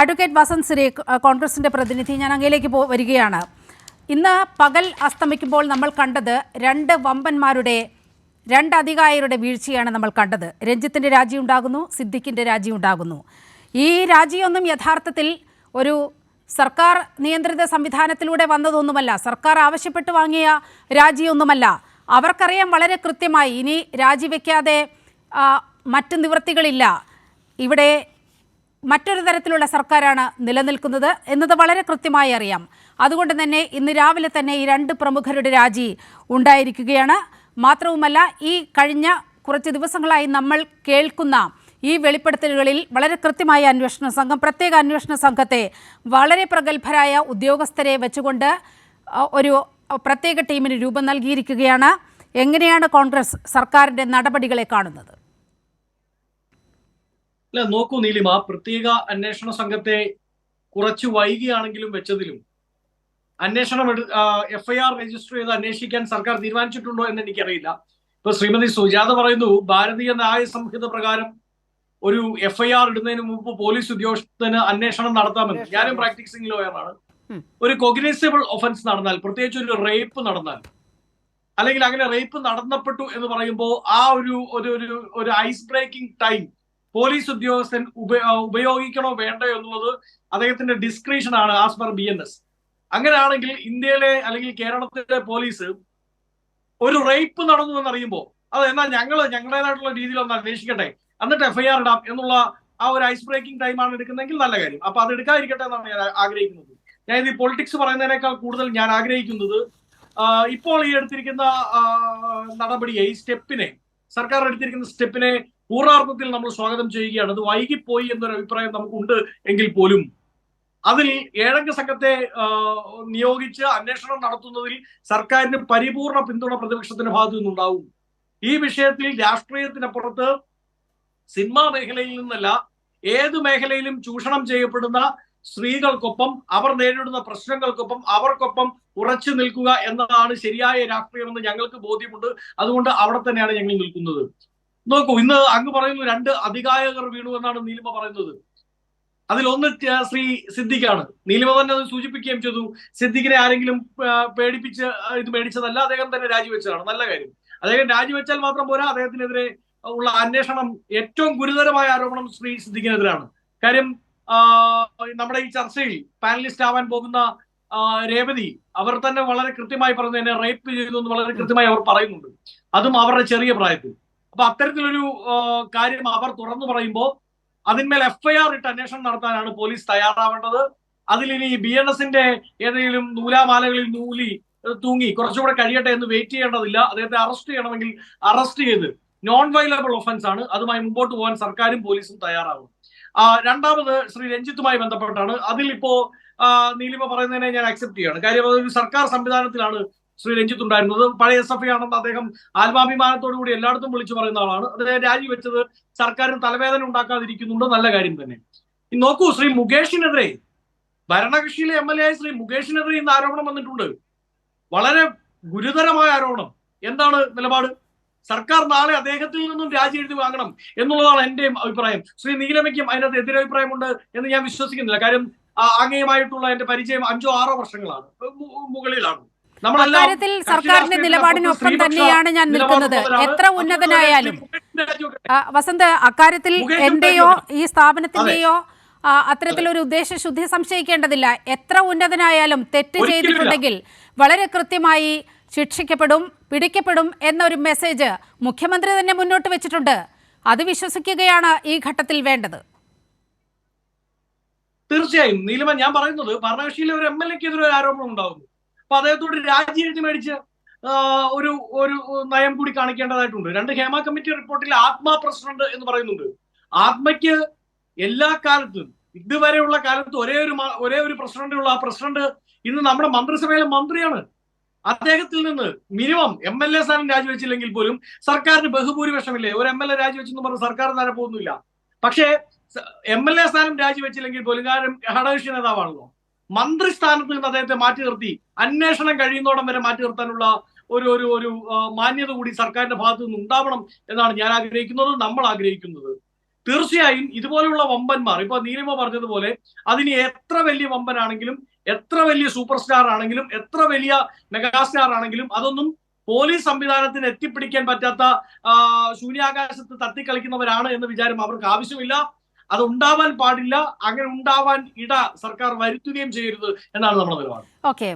Advocate Vasant Siri കോൺഗ്രസിന്റെ പ്രതിനിധി ഞാൻ അങ്ങയിലേക്ക് പോ വരികയാണ്. ഇന്ന് പകൽ അസ്തമിക്കുമ്പോൾ നമ്മൾ കണ്ടത് രണ്ട് വമ്പന്മാരുടെ രണ്ട് അധികായരുടെ വീഴ്ചയാണ് നമ്മൾ കണ്ടത്. രഞ്ജിത്തിന്റെ രാജിയുണ്ടാകുന്നു സിദ്ദിഖിന്റെ രാജി ഉണ്ടാകുന്നു. ഈ രാജിയൊന്നും യഥാർത്ഥത്തിൽ ഒരു സർക്കാർ നിയന്ത്രിത സംവിധാനത്തിലൂടെ വന്നതൊന്നുമല്ല. സർക്കാർ ആവശ്യപ്പെട്ട് വാങ്ങിയ രാജിയൊന്നുമല്ല. അവർക്കറിയാം വളരെ കൃത്യമായി ഇനി രാജിവെക്കാതെ മറ്റ് നിവൃത്തികളില്ല. ഇവിടെ മറ്റൊരു തരത്തിലുള്ള സർക്കാരാണ് നിലനിൽക്കുന്നത് എന്നത് വളരെ കൃത്യമായി അറിയാം. അതുകൊണ്ട് തന്നെ ഇന്ന് രാവിലെ തന്നെ ഈ രണ്ട് പ്രമുഖരുടെ രാജി ഉണ്ടായിരിക്കുകയാണ്. മാത്രവുമല്ല ഈ കഴിഞ്ഞ കുറച്ച് ദിവസങ്ങളായി നമ്മൾ കേൾക്കുന്ന ഈ വെളിപ്പെടുത്തലുകളിൽ വളരെ കൃത്യമായ അന്വേഷണ സംഘം പ്രത്യേക അന്വേഷണ സംഘത്തെ വളരെ പ്രഗത്ഭരായ ഉദ്യോഗസ്ഥരെ വെച്ചുകൊണ്ട് ഒരു പ്രത്യേക ടീമിന് രൂപം നൽകിയിരിക്കുകയാണ്. എങ്ങനെയാണ് കോൺഗ്രസ് സർക്കാരിന്റെ നടപടികളെ കാണുന്നത്? അല്ല നോക്കൂ നീലിം ആ പ്രത്യേക അന്വേഷണ സംഘത്തെ കുറച്ച് വൈകിയാണെങ്കിലും വെച്ചതിലും അന്വേഷണം എഫ്ഐആർ രജിസ്റ്റർ ചെയ്ത് അന്വേഷിക്കാൻ സർക്കാർ തീരുമാനിച്ചിട്ടുണ്ടോ എന്ന് എനിക്കറിയില്ല. ഇപ്പൊ ശ്രീമതി സുജാത പറയുന്നു ഭാരതീയ ന്യായ സംഹിത പ്രകാരം ഒരു എഫ്ഐആർ ഇടുന്നതിന് മുമ്പ് പോലീസ് ഉദ്യോഗസ്ഥന് അന്വേഷണം നടത്താമെന്ന്. ഞാനും പ്രാക്ടീസിംഗ് ലോയറാണ്. ഒരു കൊഗ്നൈസബിൾ ഒഫൻസ് നടന്നാൽ പ്രത്യേകിച്ച് ഒരു റേപ്പ് നടന്നാൽ അല്ലെങ്കിൽ അങ്ങനെ റേപ്പ് നടന്നപ്പെട്ടു എന്ന് പറയുമ്പോൾ ആ ഒരു ഒരു ഒരു ഒരു ഐസ് ബ്രേക്കിംഗ് ടൈം പോലീസ് ഉദ്യോഗസ്ഥൻ ഉപയോഗിക്കണോ വേണ്ടയോ എന്നുള്ളത് അദ്ദേഹത്തിന്റെ ഡിസ്ക്രിപ്ഷൻ ആണ് as per B N S അങ്ങനെയാണെങ്കിൽ ഇന്ത്യയിലെ അല്ലെങ്കിൽ കേരളത്തിലെ പോലീസ് ഒരു റേപ്പ് നടന്നു എന്നറിയുമ്പോൾ അത് എന്നാൽ ഞങ്ങൾ ഞങ്ങളുടേതായിട്ടുള്ള രീതിയിൽ ഒന്ന് അന്വേഷിക്കട്ടെ എന്നിട്ട് എഫ്ഐആർ ഇടാം എന്നുള്ള ആ ഒരു ഐസ് ബ്രേക്കിംഗ് ടൈമാണ് എടുക്കുന്നതെങ്കിൽ നല്ല കാര്യം. അപ്പൊ അത് എടുക്കാതിരിക്കട്ടെ എന്നാണ് ഞാൻ ആഗ്രഹിക്കുന്നത്. ഞാൻ ഈ പൊളിറ്റിക്സ് പറയുന്നതിനേക്കാൾ കൂടുതൽ ഞാൻ ആഗ്രഹിക്കുന്നത് ഇപ്പോൾ ഈ എടുത്തിരിക്കുന്ന നടപടിയെ ഈ സ്റ്റെപ്പിനെ സർക്കാർ എടുത്തിരിക്കുന്ന സ്റ്റെപ്പിനെ പൂർണാർത്ഥത്തിൽ നമ്മൾ സ്വാഗതം ചെയ്യുകയാണ്. അത് വൈകിപ്പോയി എന്നൊരു അഭിപ്രായം നമുക്കുണ്ട് എങ്കിൽ പോലും. അതിൽ ഏഴംഗ സംഘത്തെ നിയോഗിച്ച് അന്വേഷണം നടത്തുന്നതിൽ സർക്കാരിന് പരിപൂർണ പിന്തുണ പ്രതിപക്ഷത്തിന്റെ ഭാഗത്തു നിന്നുണ്ടാവും. ഈ വിഷയത്തിൽ രാഷ്ട്രീയത്തിനപ്പുറത്ത് സിനിമാ മേഖലയിൽ നിന്നല്ല ഏത് മേഖലയിലും ചൂഷണം ചെയ്യപ്പെടുന്ന സ്ത്രീകൾക്കൊപ്പം അവർ നേരിടുന്ന പ്രശ്നങ്ങൾക്കൊപ്പം അവർക്കൊപ്പം ഉറച്ചു നിൽക്കുക എന്നതാണ് ശരിയായ രാഷ്ട്രീയമെന്ന് ഞങ്ങൾക്ക് ബോധ്യമുണ്ട്. അതുകൊണ്ട് അവിടെ തന്നെയാണ് ഞങ്ങൾ നിൽക്കുന്നത്. നോക്കൂ ഇന്ന് അങ്ങ് പറയുന്നു രണ്ട് അധികായകർ വീണു എന്നാണ് നീലിമ പറയുന്നത്. അതിലൊന്ന് ശ്രീ സിദ്ദിഖാണ്. നീലിമ തന്നെ അത് സൂചിപ്പിക്കുകയും ചെയ്തു. സിദ്ദിഖിനെ ആരെങ്കിലും പേടിപ്പിച്ച് ഇത് മേടിച്ചതല്ല അദ്ദേഹം തന്നെ രാജിവെച്ചതാണ്. നല്ല കാര്യം. അദ്ദേഹം രാജിവെച്ചാൽ മാത്രം പോരാ. അദ്ദേഹത്തിനെതിരെ ഉള്ള അന്വേഷണം ഏറ്റവും ഗുരുതരമായ ആരോപണം ശ്രീ സിദ്ദിഖിനെതിരാണ്. കാര്യം നമ്മുടെ ഈ ചർച്ചയിൽ പാനലിസ്റ്റ് ആവാൻ പോകുന്ന രേവതി അവർ തന്നെ വളരെ കൃത്യമായി പറഞ്ഞു എന്നെ റേപ്പ് ചെയ്തു എന്ന് വളരെ കൃത്യമായി അവർ പറയുന്നുണ്ട്. അതും അവരുടെ ചെറിയ പ്രായത്തിൽ. അപ്പൊ അത്തരത്തിലൊരു കാര്യം അവർ തുറന്നു പറയുമ്പോൾ അതിന്മേൽ എഫ്ഐആർ ഇട്ട് അന്വേഷണം നടത്താനാണ് പോലീസ് തയ്യാറാവേണ്ടത്. അതിലിനി ബി എൻ എസിന്റെ ഏതെങ്കിലും നൂലാമാലകളിൽ നൂലി തൂങ്ങി കുറച്ചുകൂടെ കഴിയട്ടെ എന്ന് വെയിറ്റ് ചെയ്യേണ്ടതില്ല. അദ്ദേഹത്തെ അറസ്റ്റ് ചെയ്യണമെങ്കിൽ അറസ്റ്റ് ചെയ്ത് നോൺ വയലബിൾ ഒഫൻസ് ആണ്. അതുമായി മുമ്പോട്ട് പോകാൻ സർക്കാരും പോലീസും തയ്യാറാവും ആ, രണ്ടാമത് ശ്രീ രഞ്ജിത്തുമായി ബന്ധപ്പെട്ടാണ്. അതിൽ ഇപ്പോ നീലിമ പറയുന്നതിനെ ഞാൻ അക്സെപ്റ്റ് ചെയ്യാണ്. കാര്യം അതൊരു സർക്കാർ സംവിധാനത്തിലാണ് ശ്രീ രഞ്ജിത്ത് ഉണ്ടായിരുന്നത്. പഴയ എസ് എഫ് ആണെന്ന് അദ്ദേഹം ആത്മാഭിമാനത്തോടു കൂടി എല്ലായിടത്തും വിളിച്ചു പറയുന്ന ആളാണ്. അദ്ദേഹം രാജിവെച്ചത് സർക്കാരിന് തലവേദന ഉണ്ടാക്കാതിരിക്കുന്നുണ്ട്. നല്ല കാര്യം തന്നെ. നോക്കൂ ശ്രീ മുകേഷിനെതിരെ ഭരണകക്ഷിയിലെ എം എൽ എ ആയി ശ്രീ മുകേഷിനെതിരെ ഇന്ന് ആരോപണം വന്നിട്ടുണ്ട്. വളരെ ഗുരുതരമായ ആരോപണം. എന്താണ് നിലപാട്? സർക്കാർ നാളെ അദ്ദേഹത്തിൽ നിന്നും രാജി എഴുതി വാങ്ങണം എന്നുള്ളതാണ് എന്റെ അഭിപ്രായം. ശ്രീ നീലമയ്ക്കും അതിനകത്ത് എതിരഭിപ്രായമുണ്ട് എന്ന് ഞാൻ വിശ്വസിക്കുന്നില്ല. കാര്യം അങ്ങേയുമായിട്ടുള്ള എന്റെ പരിചയം അഞ്ചോ ആറോ വർഷങ്ങളാണ്. മുകളിലാണ്. അക്കാര്യത്തിൽ സർക്കാരിന്റെ നിലപാടിനൊപ്പം തന്നെയാണ് ഞാൻ നിൽക്കുന്നത്. എത്ര ഉന്നതനായാലും. വസന്ത് അക്കാര്യത്തിൽ എന്റെയോ ഈ സ്ഥാപനത്തിന്റെയോ അത്തരത്തിലൊരു ഉദ്ദേശ ഉദ്ദേശശുദ്ധി സംശയിക്കേണ്ടതില്ല. എത്ര ഉന്നതനായാലും തെറ്റ് ചെയ്തിട്ടുണ്ടെങ്കിൽ വളരെ കൃത്യമായി ശിക്ഷിക്കപ്പെടും പിടിക്കപ്പെടും എന്നൊരു മെസ്സേജ് മുഖ്യമന്ത്രി തന്നെ മുന്നോട്ട് വെച്ചിട്ടുണ്ട്. അത് വിശ്വസിക്കുകയാണ് ഈ ഘട്ടത്തിൽ വേണ്ടത്. തീർച്ചയായും. നീലിമ ഞാൻ പറയുന്നത് ഭരണകക്ഷിയിലെ ഒരു എം എൽ എക്കെതിരെ ഒരു ആരോപണം ഉണ്ടാകുന്നു അപ്പൊ അദ്ദേഹത്തോട് രാജി എഴുതി മേടിച്ച് ഒരു ഒരു നയം കൂടി കാണിക്കേണ്ടതായിട്ടുണ്ട്. രണ്ട് ഹേമ കമ്മിറ്റി റിപ്പോർട്ടിൽ ആത്മാ പ്രസിഡന്റ് എന്ന് പറയുന്നുണ്ട്. ആത്മയ്ക്ക് എല്ലാ കാലത്തും ഇതുവരെയുള്ള കാലത്ത് ഒരേ ഒരു ഒരേ ഒരു പ്രസിഡന്റ് ഉള്ള ആ പ്രസിഡന്റ് ഇന്ന് നമ്മുടെ മന്ത്രിസഭയിലെ മന്ത്രിയാണ്. അദ്ദേഹത്തിൽ നിന്ന് മിനിമം എം എൽ എ സ്ഥാനം രാജിവെച്ചില്ലെങ്കിൽ പോലും സർക്കാരിന് ബഹുഭൂരിപക്ഷമില്ലേ? ഒരു എം എൽ എ രാജിവെച്ചെന്ന് പറഞ്ഞ് സർക്കാർ നേരെ പോകുന്നില്ല. പക്ഷേ എം എൽ എ സ്ഥാനം രാജിവെച്ചില്ലെങ്കിൽ പോലും കാരണം ഘടകകക്ഷി നേതാവാണല്ലോ. മന്ത്രി സ്ഥാനത്ത് നിന്ന് അദ്ദേഹത്തെ മാറ്റി നിർത്തി. അന്വേഷണം കഴിയുന്നോടം വരെ മാറ്റി നിർത്താനുള്ള ഒരു ഒരു ഒരു മാന്യത കൂടി സർക്കാരിന്റെ ഭാഗത്തു നിന്ന് ഉണ്ടാവണം എന്നാണ് ഞാൻ ആഗ്രഹിക്കുന്നത് നമ്മൾ ആഗ്രഹിക്കുന്നത്. തീർച്ചയായും ഇതുപോലെയുള്ള വമ്പന്മാർ ഇപ്പൊ നീലിമ പറഞ്ഞതുപോലെ അതിന് എത്ര വലിയ വമ്പനാണെങ്കിലും എത്ര വലിയ സൂപ്പർ സ്റ്റാർ ആണെങ്കിലും എത്ര വലിയ മെഗാസ്റ്റാർ ആണെങ്കിലും അതൊന്നും പോലീസ് സംവിധാനത്തിന് എത്തിപ്പിടിക്കാൻ പറ്റാത്ത ശൂന്യാകാശത്ത് തത്തിക്കളിക്കുന്നവരാണ് എന്ന വിചാരം അവർക്ക് ആവശ്യമില്ല. അത് ഉണ്ടാവാൻ പാടില്ല അങ്ങനെ ഉണ്ടാവാൻ ഇട സർക്കാർ വരുത്തുകയും ചെയ്യരുത് എന്നാണ് നമ്മുടെ നിലപാട്. ഓക്കെ